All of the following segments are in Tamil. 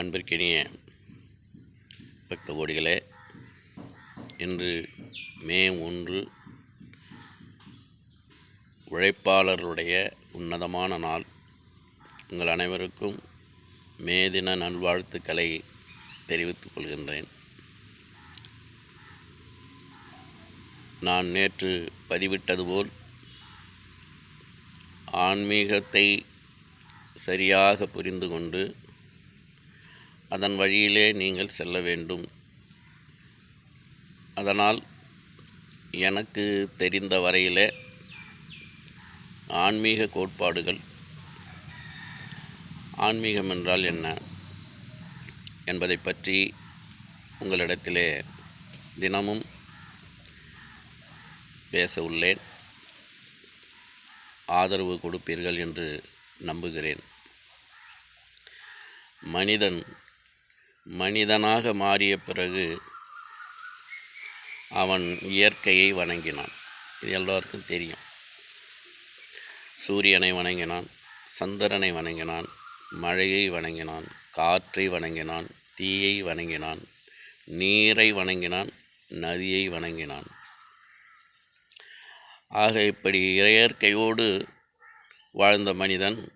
அன்பிற்கினிய பக்த கோடிகளே இன்று மே ஒன்று உழைப்பாளருடைய உன்னதமான நாள். உங்கள் அனைவருக்கும் மே தின நல்வாழ்த்துக்களை தெரிவித்துக் கொள்கின்றேன். நான் நேற்று பதிவிட்டது போல் ஆன்மீகத்தை சரியாக புரிந்து கொண்டு அதன் வழியிலே நீங்கள் செல்ல வேண்டும். அதனால் எனக்கு தெரிந்த வரையிலே ஆன்மீக கோட்பாடுகள் ஆன்மீகம் என்றால் என்ன என்பதை பற்றி உங்களிடத்திலே தினமும் பேச உள்ளேன். ஆதரவு கொடுப்பீர்கள் என்று நம்புகிறேன். மனிதன் மனிதனாக மாறிய பிறகு அவன் இயற்கையை வணங்கினான். இது எல்லோருக்கும் தெரியும். சூரியனை வணங்கினான் சந்திரனை வணங்கினான் மழையை வணங்கினான் காற்றை வணங்கினான் தீயை வணங்கினான் நீரை வணங்கினான் நதியை வணங்கினான். ஆக இப்படி இயற்கையோடு வாழ்ந்த மனிதன்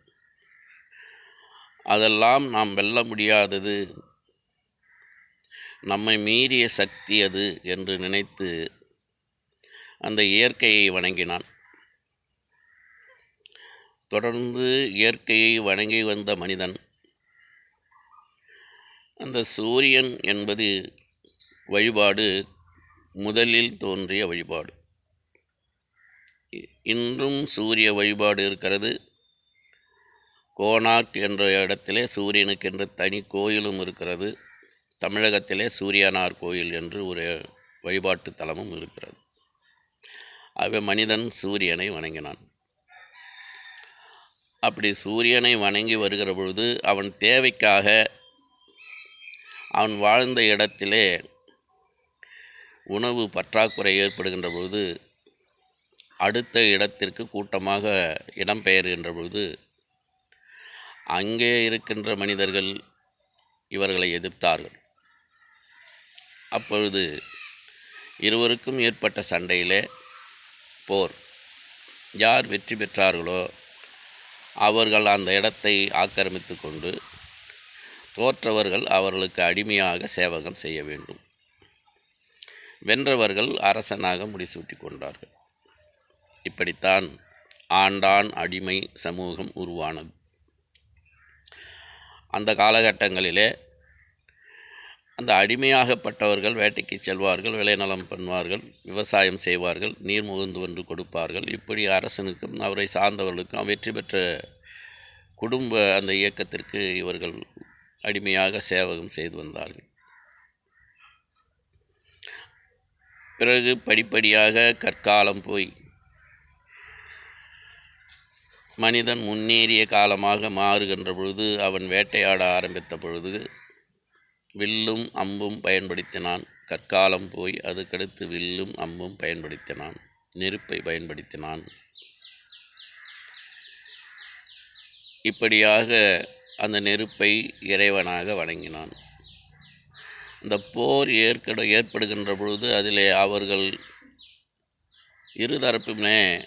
அதெல்லாம் நாம் வெல்ல முடியாதது நம்மை மீறிய சக்தி அது என்று நினைத்து அந்த இயற்கையை வணங்கினான். தொடர்ந்து இயற்கையை வணங்கி வந்த மனிதன் அந்த சூரியன் என்பது வழிபாடு முதலில் தோன்றிய வழிபாடு. இன்றும் சூரிய வழிபாடு இருக்கிறது. கோனாக் என்ற இடத்திலே சூரியனுக்கென்று தனி கோயிலும் இருக்கிறது. தமிழகத்திலே சூரியனார் கோயில் என்று ஒரு வழிபாட்டு தலமும் இருக்கிறது. ஆகவே மனிதன் சூரியனை வணங்கினான். அப்படி சூரியனை வணங்கி வருகிற பொழுது அவன் தேவைக்காக அவன் வாழ்ந்த இடத்திலே உணவு பற்றாக்குறை ஏற்படுகின்ற பொழுது அடுத்த இடத்திற்கு கூட்டமாக இடம்பெயர்கின்ற பொழுது அங்கே இருக்கின்ற மனிதர்கள் இவர்களை எதிர்த்தார்கள். அப்பொழுது இருவருக்கும் ஏற்பட்ட சண்டையிலே போர். யார் வெற்றி பெற்றார்களோ அவர்கள் அந்த இடத்தை ஆக்கிரமித்து கொண்டு தோற்றவர்கள் அவர்களுக்கு அடிமையாக சேவகம் செய்ய வேண்டும். வென்றவர்கள் அரசனாக முடிசூட்டி கொண்டார்கள். இப்படித்தான் ஆண்டான் அடிமை சமூகம் உருவானது. அந்த காலகட்டங்களிலே அந்த அடிமையாகப்பட்டவர்கள் வேட்டைக்கு செல்வார்கள் விளைநலம் பண்ணுவார்கள் விவசாயம் செய்வார்கள் நீர் முகந்து ஒன்று கொடுப்பார்கள். இப்படி அரசனுக்கும் அவரை சார்ந்தவர்களுக்கும் வெற்றி பெற்ற குடும்ப அந்த இயக்கத்திற்கு இவர்கள் அடிமையாக சேவகம் செய்து வந்தார்கள். பிறகு படிப்படியாக கற்காலம் போய் மனிதன் முன்னேறிய காலமாக மாறுகின்ற பொழுது அவன் வேட்டையாட ஆரம்பித்த பொழுது வில்லும் அம்பும் பயன்படுத்தினான். கற்காலம் போய் அதுக்கடுத்து வில்லும் அம்பும் பயன்படுத்தினான். நெருப்பை பயன்படுத்தினான். இப்படியாக அந்த நெருப்பை இறைவனாக வணங்கினான். இந்த போர் ஏற்கட ஏற்படுகின்ற பொழுது அதிலே அவர்கள் இருதரப்புமே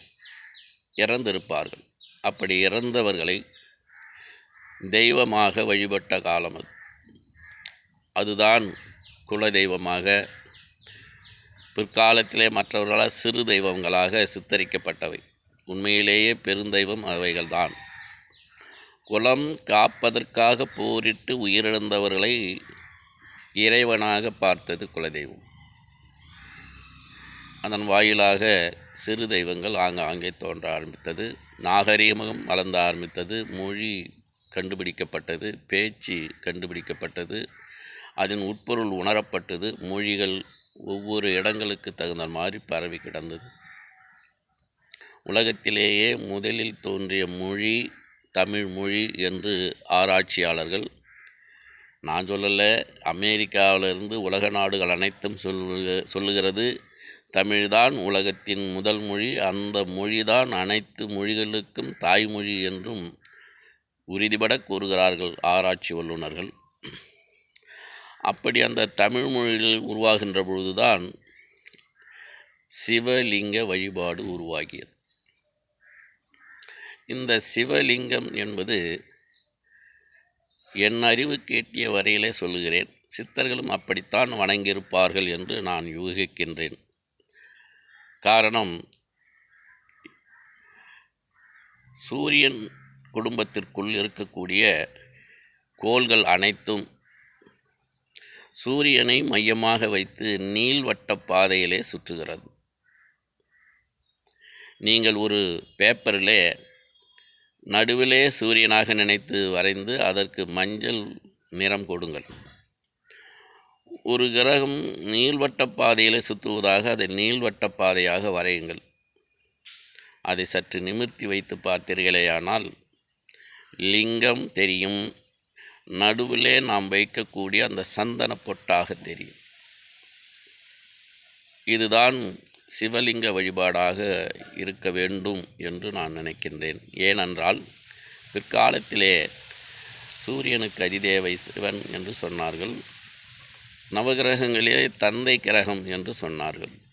இறந்திருப்பார்கள். அப்படி இறந்தவர்களை தெய்வமாக வழிபட்ட காலம் அது. அதுதான் குல தெய்வமாக பிற்காலத்திலே மற்றவர்களால் சிறு தெய்வங்களாக சித்தரிக்கப்பட்டவை. உண்மையிலேயே பெருந்தெய்வம் அவைகள்தான். குலம் காப்பதற்காக போரிட்டு உயிரிழந்தவர்களை இறைவனாக பார்த்தது குலதெய்வம். அதன் வாயிலாக சிறு தெய்வங்கள் ஆங்காங்கே தோன்ற ஆரம்பித்தது நாகரீகமும் வளர்ந்த ஆரம்பித்தது மொழி கண்டுபிடிக்கப்பட்டது பேச்சு கண்டுபிடிக்கப்பட்டது அதன் உட்பொருள் உணரப்பட்டது. மொழிகள் ஒவ்வொரு இடங்களுக்கு தகுந்த மாதிரி பரவி கிடந்தது. உலகத்திலேயே முதலில் தோன்றிய மொழி தமிழ் மொழி என்று ஆராய்ச்சியாளர்கள் நான் சொல்லலை அமெரிக்காவிலிருந்து உலக நாடுகள் அனைத்தும் சொல்லு சொல்லுகிறது. தமிழ்தான் உலகத்தின் முதல் மொழி. அந்த மொழிதான் அனைத்து மொழிகளுக்கும் தாய்மொழி என்றும் உறுதிபட கூறுகிறார்கள் ஆராய்ச்சி வல்லுநர்கள். அப்படி அந்த தமிழ் மொழியில் உருவாகின்ற பொழுதுதான் சிவலிங்க வழிபாடு உருவாகியது. இந்த சிவலிங்கம் என்பது என் அறிவுக்கு எட்டிய வரையிலே சொல்லுகிறேன். சித்தர்களும் அப்படித்தான் வணங்கியிருப்பார்கள் என்று நான் யூகிக்கின்றேன். காரணம் சூரியன் குடும்பத்திற்குள் இருக்கக்கூடிய கோள்கள் அனைத்தும் சூரியனை மையமாக வைத்து நீள்வட்ட பாதையிலே சுற்றுகிறது. நீங்கள் ஒரு பேப்பரிலே நடுவிலே சூரியனாக நினைத்து வரைந்து அதற்கு மஞ்சள் நிறம் கொடுங்கள். ஒரு கிரகம் நீள்வட்ட பாதையில் சுற்றுவதாக அதை நீள்வட்ட பாதையாக வரையுங்கள். அதை சற்று நிமிர்த்தி வைத்து பார்த்தீர்களேயானால் லிங்கம் தெரியும் நடுவிலே நாம் வைக்கக்கூடிய அந்த சந்தன பொட்டாக தெரியும். இதுதான் சிவலிங்க வழிபாடாக இருக்க வேண்டும் என்று நான் நினைக்கின்றேன். ஏனென்றால் பிற்காலத்திலே சூரியனுக்கு அதிதேவை சிவன் என்று சொன்னார்கள். நவகிரகங்களிலே தந்தை கிரகம் என்று சொன்னார்கள்.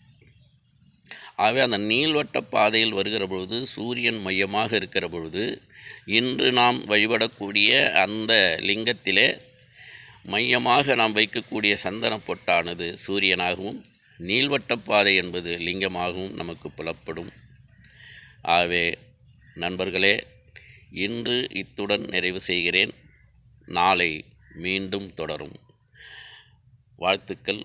ஆகவே அந்த நீள்வட்ட பாதையில் வருகிற பொழுது சூரியன் மையமாக இருக்கிற பொழுது இன்று நாம் வழிபடக்கூடிய அந்த லிங்கத்திலே மையமாக நாம் வைக்கக்கூடிய சந்தன பொட்டானது சூரியனாகவும் நீள்வட்ட பாதை என்பது லிங்கமாகவும் நமக்கு புலப்படும். ஆகவே நண்பர்களே இன்று இத்துடன் நிறைவு செய்கிறேன். நாளை மீண்டும் தொடரும். வாழ்த்துக்கள்.